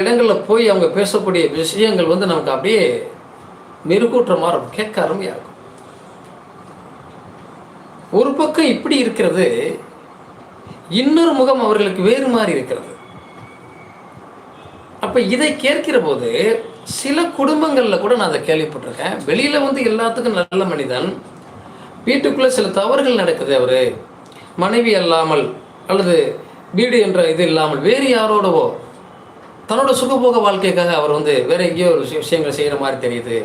இடங்களில் போய் அவங்க பேசக்கூடிய விஷயங்கள் வந்து நமக்கு அப்படியே மெருகூட்டுற மாறும் இருக்கும். கேட்க அருமையாக இருக்கும். ஒரு பக்கம் இப்படி இருக்கிறது இன்னொரு முகம் அவர்களுக்கு வேறு மாதிரி இருக்கிறது. அப்ப இதை கேட்கிற போது சில குடும்பங்கள்ல கூட நான் அதை கேள்விப்பட்டிருக்கேன். வெளியில வந்து எல்லாத்துக்கும் நல்ல மனிதன் வீட்டுக்குள்ள சில தவறுகள் நடக்குது அவரு. மனைவி அல்லாமல் அல்லது வீடு என்ற இது இல்லாமல் வேறு யாரோடவோ தன்னோட சுகபோக வாழ்க்கைக்காக அவர் வந்து வேற எங்கேயோ ஒரு விஷய- விஷயங்களை செய்கிற மாதிரி தெரியுது.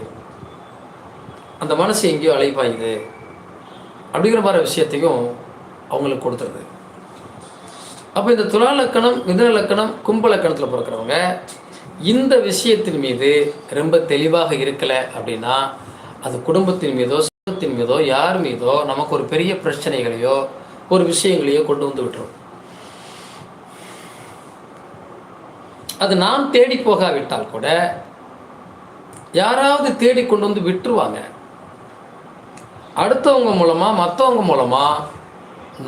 அந்த மனசு எங்கேயோ அழைப்பாயுது அப்படிங்கிற மாதிரி விஷயத்தையும் அவங்களுக்கு கொடுத்துருது. அப்போ இந்த துலா லக்கணம் மிதன லக்கணம் கும்ப லக்கணத்தில் பிறக்கிறவங்க இந்த விஷயத்தின் மீது ரொம்ப தெளிவாக இருக்கலை அப்படின்னா அது குடும்பத்தின் மீதோ சமூகத்தின் மீதோ யார் மீதோ நமக்கு ஒரு பெரிய பிரச்சனைகளையோ ஒரு விஷயங்களையோ கொண்டு வந்து விட்டுரும். அது நாம் தேடி போகாவிட்டால் கூட யாராவது தேடி கொண்டு வந்து விட்டுருவாங்க. அடுத்தவங்க மூலமாக மற்றவங்க மூலமாக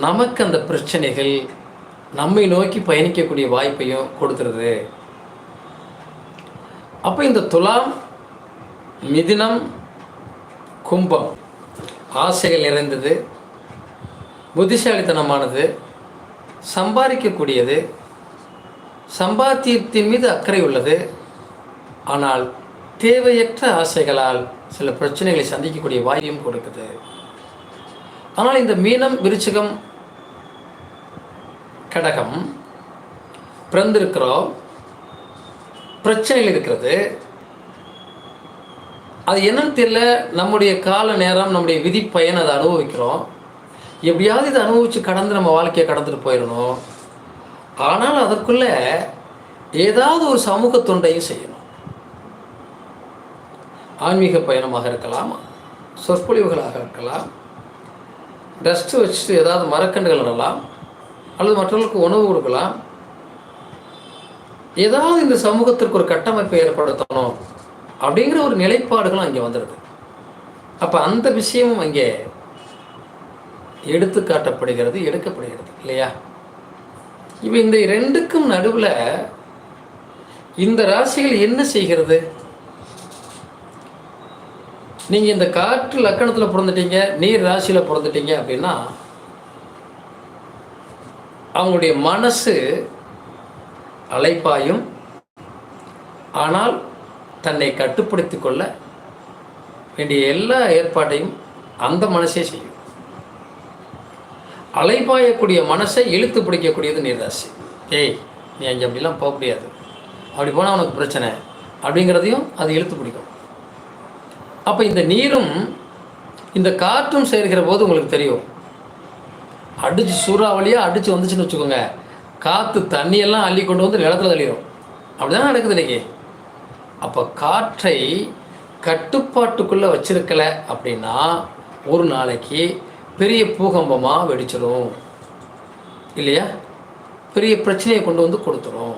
நமக்கு அந்த பிரச்சனைகள் நம்மை நோக்கி பயணிக்கக்கூடிய வாய்ப்பையும் கொடுத்துருது. அப்போ இந்த துலாம் மிதினம் கும்பம் ஆசைகள் நிறைந்தது புத்திசாலித்தனமானது சம்பாதிக்கக்கூடியது சம்பாத்தியத்தின் மீது அக்கறை உள்ளது. ஆனால் தேவையற்ற ஆசைகளால் சில பிரச்சனைகளை சந்திக்கக்கூடிய வாய்ப்பையும் கொடுக்குது. ஆனால் இந்த மீனம் விருச்சிகம் கடகம் பிறந்திருக்கிறோம். பிரச்சனைகள் இருக்கிறது. அது என்னன்னு தெரியல. நம்முடைய கால நேரம் நம்முடைய விதி பயன் அதை அனுபவிக்கிறோம். எப்படியாவது இதை அனுபவித்து கடந்து நம்ம வாழ்க்கையை கடந்துட்டு போயிடணும். ஆனால் அதற்குள்ள ஏதாவது ஒரு சமூக தொண்டையும் செய்யணும். ஆன்மீக பயணமாக இருக்கலாம் சொற்பொழிவுகளாக இருக்கலாம் டஸ்ட்டு வச்சுட்டு ஏதாவது மரக்கன்றுகள் நடலாம் அல்லது மற்றவர்களுக்கு உணவு கொடுக்கலாம். ஏதாவது இந்த சமூகத்திற்கு ஒரு கட்டமைப்பை ஏற்படுத்தணும் அப்படிங்கிற ஒரு நிலைப்பாடுகளும் அங்கே வந்துடுது அப்போ அந்த விஷயமும் அங்கே எடுத்து காட்டப்படுகிறது எடுக்கப்படுகிறது இல்லையா? இப்போ இந்த ரெண்டுக்கும் நடுவில் இந்த ராசிகள் என்ன செய்கிறது? நீங்கள் இந்த காற்று லக்கணத்தில் பிறந்துட்டீங்க நீர் ராசியில் பிறந்துட்டீங்க அப்படின்னா அவங்களுடைய மனசு அலைப்பாயும் ஆனால் தன்னை கட்டுப்படுத்தி கொள்ள வேண்டிய எல்லா ஏற்பாட்டையும் அந்த மனசே செய்யும். அலைபாயக்கூடிய மனசை இழுத்து பிடிக்கக்கூடியது நீர்ராசி. ஏய் நீ அங்கே அப்படிலாம் போக முடியாது. அப்படி போனால் உனக்கு பிரச்சனை. அப்படிங்கிறதையும் அது இழுத்து பிடிக்கும். அப்போ இந்த நீரும் இந்த காற்றும் சேர்க்கிற போது உங்களுக்கு தெரியும். அடித்து சூறாவளியாக அடித்து வந்துச்சுன்னு வச்சுக்கோங்க. காற்று தண்ணியெல்லாம் அள்ளி கொண்டு வந்து நிலத்தில் தள்ளிடும் அப்படிதான் நடக்குது இன்னைக்கு? அப்போ காற்றை கட்டுப்பாட்டுக்குள்ளே வச்சிருக்கல அப்படின்னா ஒரு நாளைக்கு பெரிய பூகம்பமாக வெடிச்சிடும் இல்லையா? பெரிய பிரச்சனையை கொண்டு வந்து கொடுத்துரும்.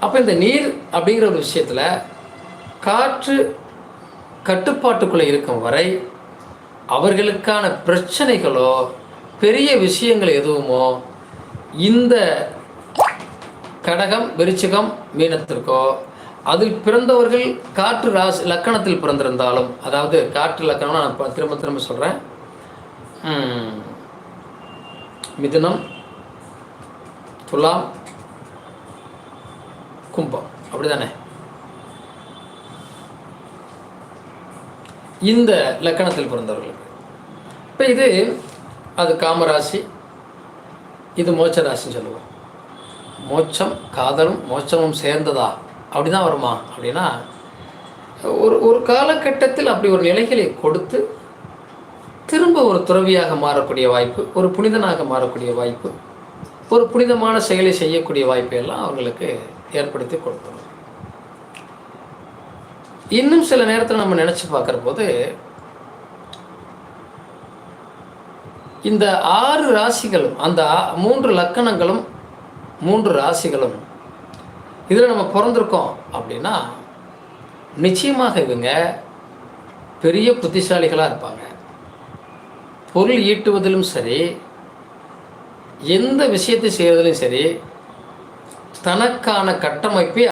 அப்போ இந்த நீர் அப்படிங்கிற ஒரு விஷயத்தில் காற்று கட்டுப்பாட்டுக்குள்ளே இருக்கும் வரை அவர்களுக்கான பிரச்சனைகளோ பெரிய விஷயங்கள் எதுவுமோ இந்த கடகம் விருச்சிகம் மீனத்திற்கோ அதில் பிறந்தவர்கள் காற்று ராசி லக்கணத்தில் பிறந்திருந்தாலும் அதாவது காற்று லக்கணம் நான் திரும்ப திரும்ப சொல்கிறேன் மிதுனம் துலாம் கும்பம். அப்படிதானே? இந்த லக்கணத்தில் பிறந்தவர்களுக்கு. இப்போ இது அது காமராசி இது மோட்ச ராசின்னு சொல்லுவோம். மோட்சம் காதலும் மோட்சமும் சேர்ந்ததா? அப்படி தான் வருமா? அப்படின்னா ஒரு ஒரு காலகட்டத்தில் அப்படி ஒரு நிலைகளை கொடுத்து திரும்ப ஒரு துறவியாக மாறக்கூடிய வாய்ப்பு ஒரு புனிதனாக மாறக்கூடிய வாய்ப்பு ஒரு புனிதமான செயலை செய்யக்கூடிய வாய்ப்பை எல்லாம் அவர்களுக்கு ஏற்படுத்தி கொடுக்கணும். இன்னும் சில நேரத்தில் நம்ம நினச்சி பார்க்குற போது இந்த ஆறு ராசிகளும் அந்த மூன்று லக்கணங்களும் மூன்று ராசிகளும் இதில் நம்ம பிறந்திருக்கோம் அப்படின்னா நிச்சயமாக இவங்க பெரிய புத்திசாலிகளாக இருப்பாங்க. பொருள் ஈட்டுவதிலும் சரி எந்த விஷயத்தை செய்வதிலும் சரி தனக்கான கட்டமைப்பை